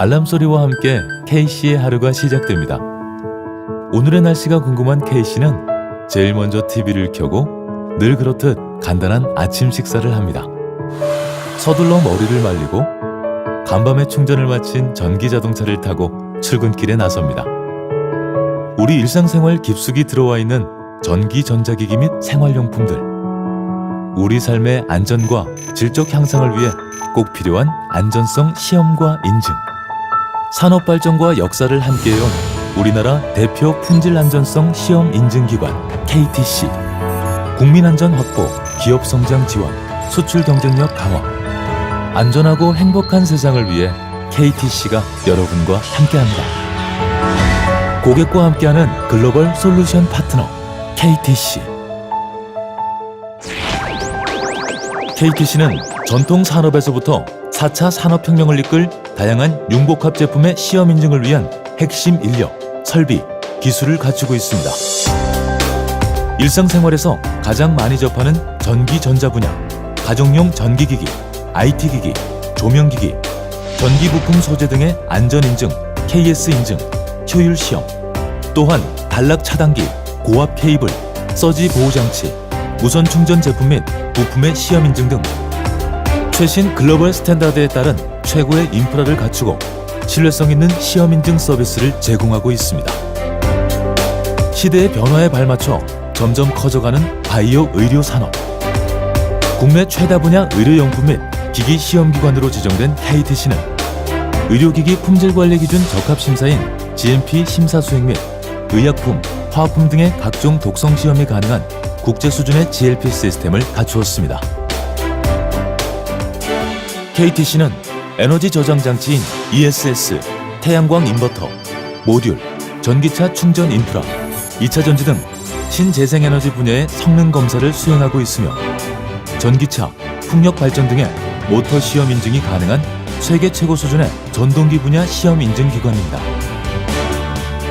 알람 소리와 함께 K씨의 하루가 시작됩니다. 오늘의 날씨가 궁금한 K씨는 제일 먼저 TV를 켜고 늘 그렇듯 간단한 아침 식사를 합니다. 서둘러 머리를 말리고 간밤에 충전을 마친 전기 자동차를 타고 출근길에 나섭니다. 우리 일상생활 깊숙이 들어와 있는 전기 전자기기 및 생활용품들. 우리 삶의 안전과 질적 향상을 위해 꼭 필요한 안전성 시험과 인증. 산업 발전과 역사를 함께해온 우리나라 대표 품질 안전성 시험 인증 기관 KTC. 국민 안전 확보, 기업 성장 지원, 수출 경쟁력 강화. 안전하고 행복한 세상을 위해 KTC가 여러분과 함께합니다. 고객과 함께하는 글로벌 솔루션 파트너 KTC. KTC는 전통 산업에서부터 4차 산업혁명을 이끌 다양한 융복합 제품의 시험 인증을 위한 핵심 인력, 설비, 기술을 갖추고 있습니다. 일상생활에서 가장 많이 접하는 전기 전자 분야, 가정용 전기기기, IT기기, 조명기기, 전기 부품 소재 등의 안전 인증, KS 인증, 효율 시험, 또한 단락 차단기, 고압 케이블, 서지 보호 장치, 무선 충전 제품 및 부품의 시험 인증 등 최신 글로벌 스탠다드에 따른 최고의 인프라를 갖추고 신뢰성 있는 시험 인증 서비스를 제공하고 있습니다. 시대의 변화에 발맞춰 점점 커져가는 바이오 의료 산업. 국내 최다 분야 의료용품 및 기기 시험 기관으로 지정된 KTC는 의료기기 품질 관리 기준 적합 심사인 GMP 심사 수행 및 의약품, 화학품 등의 각종 독성 시험이 가능한 국제 수준의 GLP 시스템을 갖추었습니다. KTC는 에너지 저장 장치인 ESS, 태양광 인버터, 모듈, 전기차 충전 인프라, 2차 전지 등 신재생에너지 분야의 성능 검사를 수행하고 있으며 전기차, 풍력 발전 등의 모터 시험 인증이 가능한 세계 최고 수준의 전동기 분야 시험 인증 기관입니다.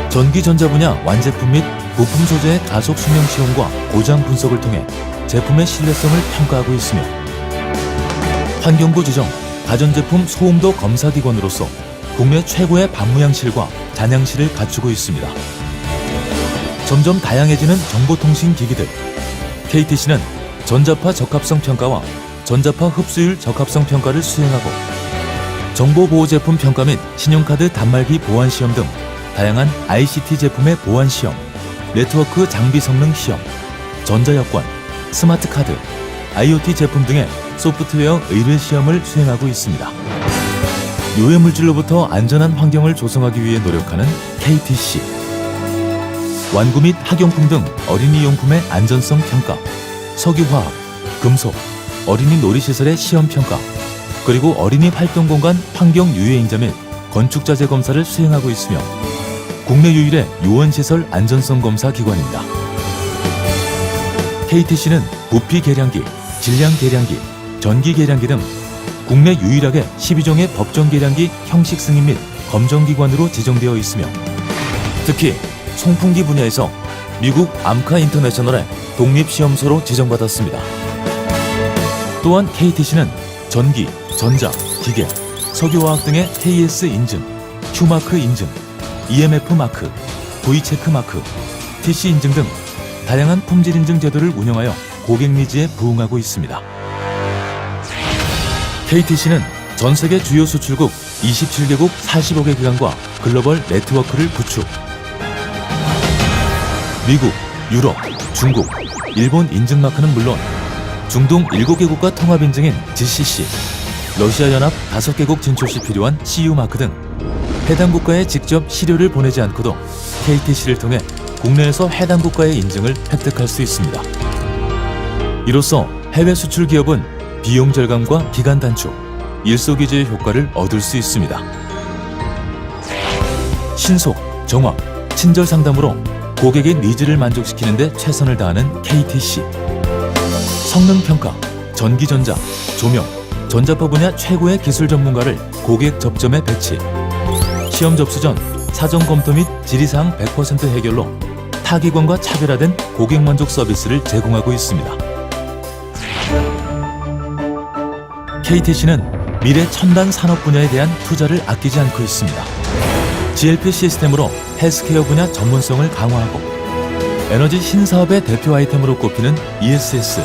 전기 전자 분야 완제품 및 부품 소재의 가속 수명 시험과 고장 분석을 통해 제품의 신뢰성을 평가하고 있으며 환경부 지정 가전제품 소음도 검사 기관으로서 국내 최고의 반무양실과 잔양실을 갖추고 있습니다. 점점 다양해지는 정보통신 기기들 KTC는 전자파 적합성 평가와 전자파 흡수율 적합성 평가를 수행하고 정보보호 제품 평가 및 신용카드 단말기 보안 시험 등 다양한 ICT 제품의 보안 시험, 네트워크 장비 성능 시험, 전자여권, 스마트 카드, IoT 제품 등의 소프트웨어 의뢰 시험을 수행하고 있습니다. 유해 물질로부터 안전한 환경을 조성하기 위해 노력하는 KTC. 완구 및 학용품 등 어린이 용품의 안전성 평가, 석유화학, 금속, 어린이 놀이시설의 시험 평가, 그리고 어린이 활동 공간 환경 유해 인자 및 건축 자재 검사를 수행하고 있으며 국내 유일의 요원시설 안전성 검사 기관입니다. KTC는 부피 계량기, 질량 계량기, 전기 계량기 등 국내 유일하게 12종의 법정 계량기 형식 승인 및 검정 기관으로 지정되어 있으며 특히 송풍기 분야에서 미국 암카 인터내셔널의 독립시험소로 지정받았습니다. 또한 KTC는 전기, 전자, 기계, 석유화학 등의 KS 인증, Q마크 인증, EMF 마크, V체크 마크, TC 인증 등 다양한 품질 인증 제도를 운영하여 고객 니즈에 부응하고 있습니다. KTC는 전 세계 주요 수출국 27개국 45개 기관과 글로벌 네트워크를 구축. 미국, 유럽, 중국, 일본 인증 마크는 물론 중동 7개국과 통합 인증인 GCC, 러시아 연합 5개국 진출 시 필요한 CU 마크 등 해당 국가에 직접 시료를 보내지 않고도 KTC를 통해 국내에서 해당 국가의 인증을 획득할 수 있습니다. 이로써 해외 수출 기업은 비용 절감과 기간 단축, 일소기제의 효과를 얻을 수 있습니다. 신속, 정확, 친절 상담으로 고객의 니즈를 만족시키는 데 최선을 다하는 KTC. 성능 평가, 전기전자, 조명, 전자파 분야 최고의 기술 전문가를 고객 접점에 배치. 시험 접수 전 사전 검토 및 질의사항 100% 해결로 타기관과 차별화된 고객 만족 서비스를 제공하고 있습니다. KTC는 미래 첨단 산업 분야에 대한 투자를 아끼지 않고 있습니다. GLP 시스템으로 헬스케어 분야 전문성을 강화하고 에너지 신사업의 대표 아이템으로 꼽히는 ESS,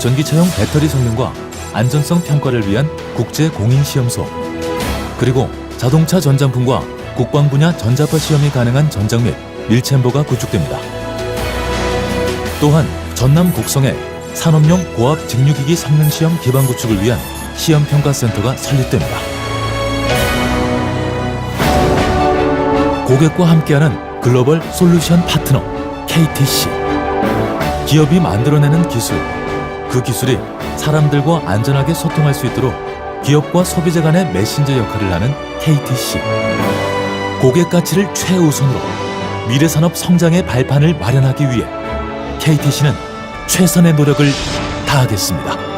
전기차용 배터리 성능과 안전성 평가를 위한 국제 공인 시험소, 그리고 자동차 전장품과 국방 분야 전자파 시험이 가능한 전장 및 밀챔버가 구축됩니다. 또한 전남 곡성에 산업용 고압 직류기기 성능 시험 기반 구축을 위한 시험 평가 센터가 설립됩니다. 고객과 함께하는 글로벌 솔루션 파트너 KTC. 기업이 만들어내는 기술, 그 기술이 사람들과 안전하게 소통할 수 있도록 기업과 소비자 간의 메신저 역할을 하는 KTC. 고객 가치를 최우선으로 미래 산업 성장의 발판을 마련하기 위해 KTC는 최선의 노력을 다하겠습니다.